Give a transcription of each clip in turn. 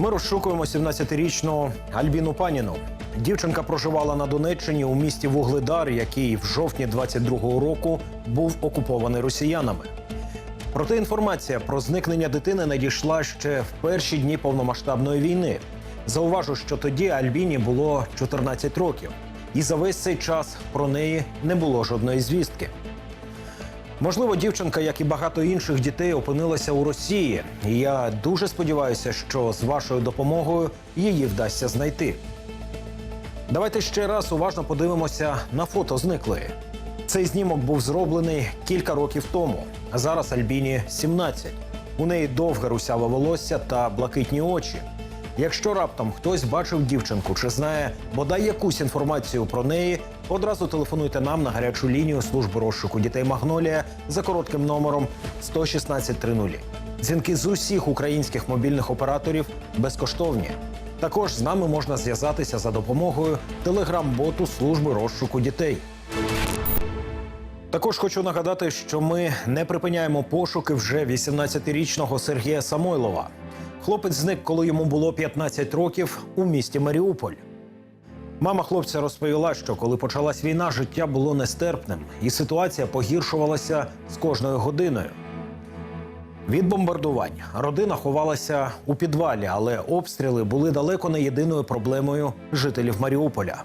Ми розшукуємо 17-річну Альбіну Паніну. Дівчинка проживала на Донеччині у місті Вугледар, який в жовтні 22-го року був окупований росіянами. Проте інформація про зникнення дитини надійшла ще в перші дні повномасштабної війни. Зауважу, що тоді Альбіні було 14 років, і за весь цей час про неї не було жодної звістки. Можливо, дівчинка, як і багато інших дітей, опинилася у Росії. І я дуже сподіваюся, що з вашою допомогою її вдасться знайти. Давайте ще раз уважно подивимося на фото зниклої. Цей знімок був зроблений кілька років тому. А зараз Альбіні 17. У неї довге русяве волосся та блакитні очі. Якщо раптом хтось бачив дівчинку чи знає бодай якусь інформацію про неї, одразу телефонуйте нам на гарячу лінію служби розшуку дітей Магнолія за коротким номером 11630. Дзвінки з усіх українських мобільних операторів безкоштовні. Також з нами можна зв'язатися за допомогою телеграм-боту служби розшуку дітей. Також хочу нагадати, що ми не припиняємо пошуки вже 18-річного Сергія Самойлова. Хлопець зник, коли йому було 15 років у місті Маріуполь. Мама хлопця розповіла, що коли почалась війна, життя було нестерпним, і ситуація погіршувалася з кожною годиною. Від бомбардувань родина ховалася у підвалі, але обстріли були далеко не єдиною проблемою жителів Маріуполя.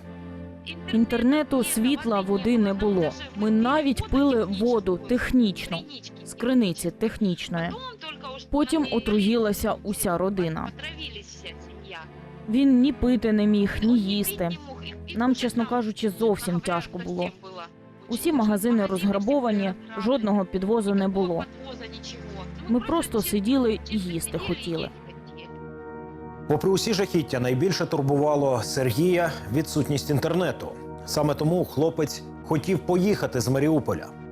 Інтернету, світла, води не було. Ми навіть пили воду технічно з криниці технічної. Потім отруїлася уся родина. Він ні пити не міг, ні їсти. Нам, чесно кажучи, зовсім тяжко було. Усі магазини розграбовані, жодного підвозу не було. Ми просто сиділи і їсти хотіли. Попри усі жахіття, найбільше турбувало Сергія відсутність інтернету. Саме тому хлопець хотів поїхати з Маріуполя.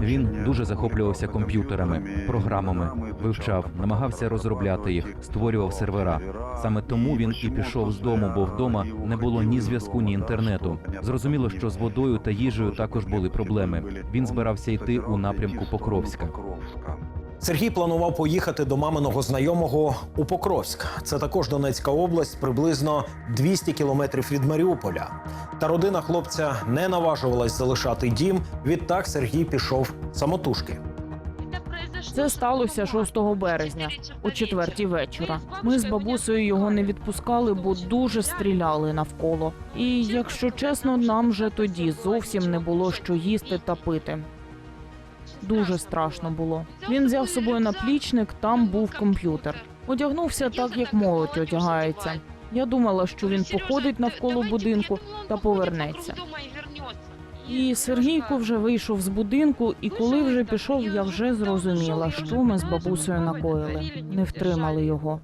Він дуже захоплювався комп'ютерами, програмами, вивчав, намагався розробляти їх, створював сервера. Саме тому він і пішов з дому, бо вдома не було ні зв'язку, ні інтернету. Зрозуміло, що з водою та їжею також були проблеми. Він збирався йти у напрямку Покровська. Сергій планував поїхати до маминого знайомого у Покровськ. Це також Донецька область, приблизно 200 кілометрів від Маріуполя. Та родина хлопця не наважувалась залишати дім. Відтак Сергій пішов самотужки. Це сталося 6 березня, о четвертій вечора. Ми з бабусею його не відпускали, бо дуже стріляли навколо. І якщо чесно, нам вже тоді зовсім не було що їсти та пити. Дуже страшно було. Він взяв з собою наплічник, там був комп'ютер. Одягнувся так, як молодь одягається. Я думала, що він походить навколо будинку та повернеться. І Сергійко вже вийшов з будинку, і коли вже пішов, я вже зрозуміла, що ми з бабусею накоїли. Не втримали його.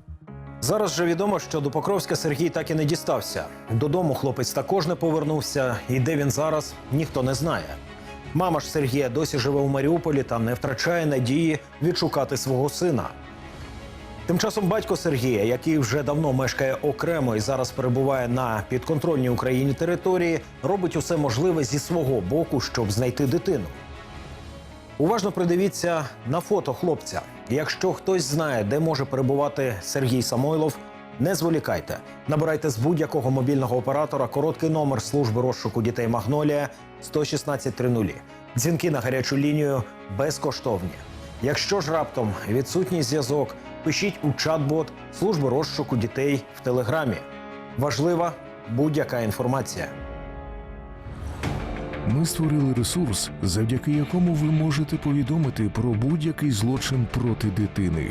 Зараз же відомо, що до Покровська Сергій так і не дістався. Додому хлопець також не повернувся, і де він зараз ніхто не знає. Мама ж Сергія досі живе у Маріуполі та не втрачає надії відшукати свого сина. Тим часом батько Сергія, який вже давно мешкає окремо і зараз перебуває на підконтрольній Україні території, робить усе можливе зі свого боку, щоб знайти дитину. Уважно придивіться на фото хлопця. Якщо хтось знає, де може перебувати Сергій Самойлов, не зволікайте. Набирайте з будь-якого мобільного оператора короткий номер служби розшуку дітей Магнолія 11630. Дзвінки на гарячу лінію безкоштовні. Якщо ж раптом відсутній зв'язок, пишіть у чат-бот служби розшуку дітей в телеграмі. Важлива будь-яка інформація. Ми створили ресурс, завдяки якому ви можете повідомити про будь-який злочин проти дитини.